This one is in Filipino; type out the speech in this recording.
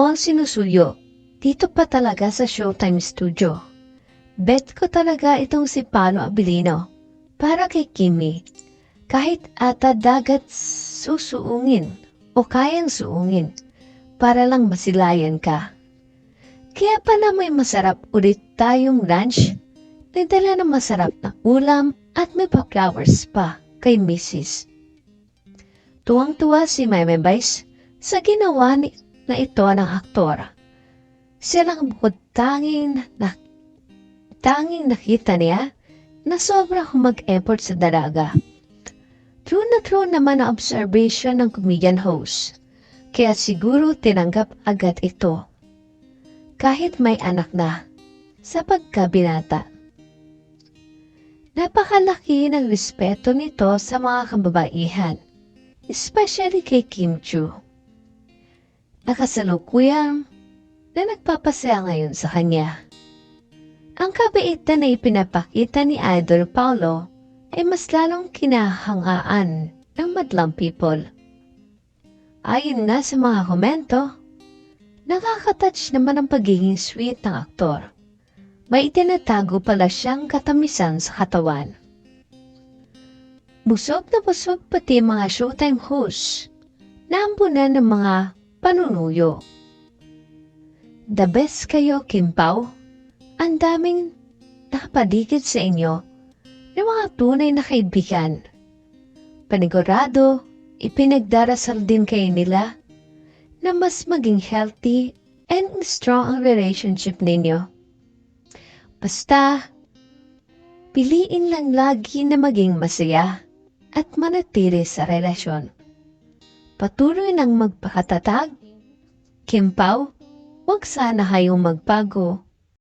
all sinusuyo. Dito pa talaga sa Showtime Studio. Bet ko talaga itong si Paolo Abilino. Para kay Kimi. Kahit ata dagat susuungin o kayang suungin para lang masilayan ka. Kaya pala may masarap ulit tayong lunch. Nagdala ng masarap na ulam at may pa-flowers pa kay Mrs. Tuwang-tuwa si Meme Vice sa ginawa ni, na ito ng aktor. Silang bukod tanging na tanging nakita niya na sobrang mag-effort sa dalaga. True na true naman ang observation ng comedian host. Kaya siguro tinanggap agad ito. Kahit may anak na, sa pagkabinata. Napakalaki ng respeto nito sa mga kababaihan, especially kay Kim Chu. Nakasalukuyang na nagpapasaya ngayon sa kanya. Ang kabaitan na ipinapakita ni Idol Paulo ay mas lalong kinahangaan ng madlang people. Ayon nga sa mga komento, nakakatouch naman ang pagiging sweet ng aktor. May itinatago pala siyang katamisan sa katawan. Busog na busog pati mga showtime hosts na ng mga panunuyo. The best kayo, Kim Pao. Ang daming nakapaligid sa inyo ng mga tunay na kaibigan. Panigurado, ipinagdarasal din kayo nila na mas maging healthy and strong ang relationship ninyo. Basta, piliin lang lagi na maging masaya at manatili sa relasyon. Patuloy nang magpakatatag. Kim Pao, huwag sana kayong magbago